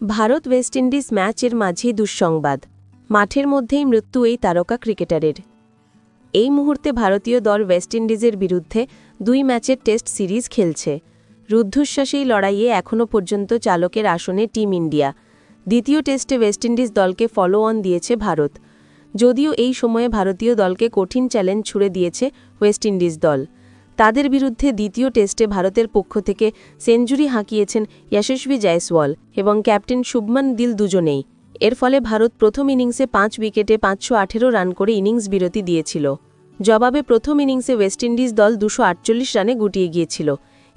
Bharat West Indies ম্যাচের মাঝেই দুঃসংবাদ। মাঠের মধ্যেই মৃত্যু এই তারকা ক্রিকেটারের। এই মুহূর্তে ভারতীয় দল ওয়েস্ট ইন্ডিজের বিরুদ্ধে দুই ম্যাচের টেস্ট সিরিজ খেলছে। রুদ্ধশ্বাসেই লড়াইয়ে এখনও পর্যন্ত চালকের আসনে টিম ইন্ডিয়া। দ্বিতীয় টেস্টে ওয়েস্ট ইন্ডিজ দলকে ফলো অন দিয়েছে ভারত। যদিও এই সময়ে ভারতীয় দলকে কঠিন চ্যালেঞ্জ ছুড়ে দিয়েছে ওয়েস্ট ইন্ডিজ দল। তাদের বিরুদ্ধে দ্বিতীয় টেস্টে ভারতের পক্ষ থেকে সেঞ্চুরি হাঁকিয়েছেন যশস্বী জয়সওয়াল এবং ক্যাপ্টেন শুভমান দিল দুজনেই। এর ফলে ভারত প্রথম ইনিংসে পাঁচ উইকেটে পাঁচশো আঠেরো রান করে ইনিংস বিরতি দিয়েছিল। জবাবে প্রথম ইনিংসে ওয়েস্ট ইন্ডিজ দল দুশো আটচল্লিশ রানে গুটিয়ে গিয়েছিল।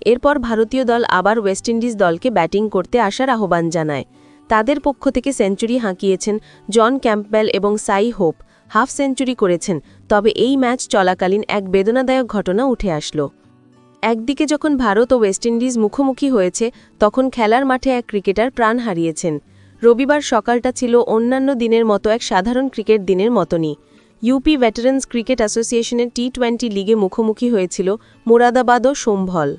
এরপর ভারতীয় দল আবার ওয়েস্ট ইন্ডিজ দলকে ব্যাটিং করতে আসার আহ্বান জানায়। তাদের পক্ষ থেকে সেঞ্চুরি হাঁকিয়েছেন জন ক্যাম্পবেল এবং সাই হোপ। হাফ সেঞ্চুরি করেছেন, তবে এই ম্যাচ চলাকালীন এক বেদনাদায়ক ঘটনা উঠে আসলো। একদিকে যখন ভারত ও ওয়েস্ট ইন্ডিজ মুখোমুখি হয়েছে, তখন খেলার মাঠে এক ক্রিকেটার প্রাণ হারিয়েছেন। রবিবার সকালটা ছিল অন্যান্য দিনের মতো এক সাধারণ ক্রিকেট দিনের মতনই। ইউপি ভেটারেন্স ক্রিকেট অ্যাসোসিয়েশনের টি টোয়েন্টি লিগে মুখোমুখি হয়েছিল মুরাদাবাদ ও সোমভল।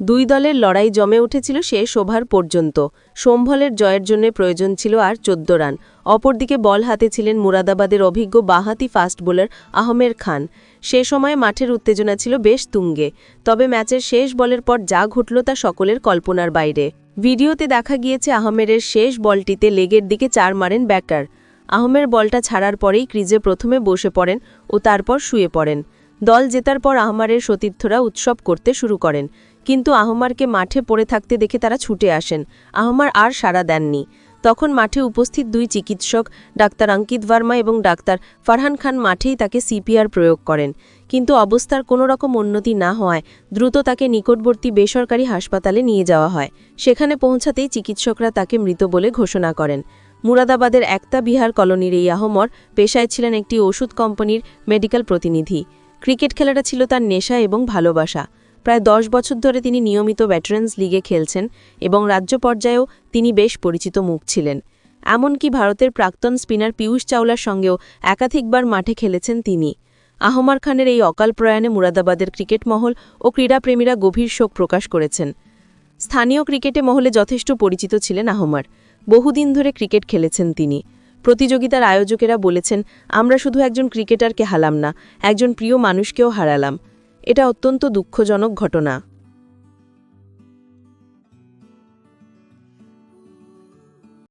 দুই দলের লড়াই জমে উঠেছিল শেষ ওভার পর্যন্ত। সম্ভলের জয়ের জন্য প্রয়োজন ছিল আর চোদ্দ রান। অপরদিকে বল হাতে ছিলেন মুরাদাবাদের অভিজ্ঞ বাহাতি ফাস্ট বোলার আহমের খান। সে সময় মাঠের উত্তেজনা ছিল বেশ তুঙ্গে। তবে ম্যাচের শেষ বলের পর যা ঘটল তা সকলের কল্পনার বাইরে। ভিডিওতে দেখা গিয়েছে আহমেরের শেষ বলটিতে লেগের দিকে চার মারেন ব্যাকার। আহমের বলটা ছাড়ার পরেই ক্রিজে প্রথমে বসে পড়েন ও তারপর শুয়ে পড়েন। দল জেতার পর আহমারের সতীর্থরা উৎসব করতে শুরু করেন। কিন্তু আহমারকে মাঠে পড়ে থাকতে দেখে তারা ছুটে আসেন। আহমার আর সাড়া দেননি। তখন মাঠে উপস্থিত দুই চিকিৎসক, ডাক্তার অঙ্কিত ভার্মা এবং ডাক্তার ফারহান খান মাঠেই তাকে সিপিআর প্রয়োগ করেন। কিন্তু অবস্থার কোনো রকম উন্নতি না হওয়ায় দ্রুত তাকে নিকটবর্তী বেসরকারি হাসপাতালে নিয়ে যাওয়া হয়। সেখানে পৌঁছাতেই চিকিৎসকরা তাকে মৃত বলে ঘোষণা করেন। মুরাদাবাদের একতা বিহার কলোনির এই আহমর পেশায় ছিলেন একটি ওষুধ কোম্পানির মেডিকেল প্রতিনিধি। ক্রিকেট খেলাটা ছিল তার নেশা এবং ভালোবাসা। প্রায় দশ বছর ধরে তিনি নিয়মিত ভেটারেন্স লিগে খেলছেন এবং রাজ্য পর্যায়েও তিনি বেশ পরিচিত মুখ ছিলেন। এমনকি ভারতের প্রাক্তন স্পিনার পীয়ূষ চাওলার সঙ্গেও একাধিকবার মাঠে খেলেছেন তিনি। আহমার খানের এই অকাল প্রয়াণে মুরাদাবাদের ক্রিকেট মহল ও ক্রীড়াপ্রেমীরা গভীর শোক প্রকাশ করেছেন। স্থানীয় ক্রিকেটে মহলে যথেষ্ট পরিচিত ছিলেন আহমার। বহুদিন ধরে ক্রিকেট খেলেছেন তিনি। প্রতিযোগিতার আয়োজকেরা বলেছেন, আমরা শুধু একজন ক্রিকেটারকে হারালাম না, একজন প্রিয় মানুষকেও হারালাম। এটা অত্যন্ত দুঃখজনক ঘটনা।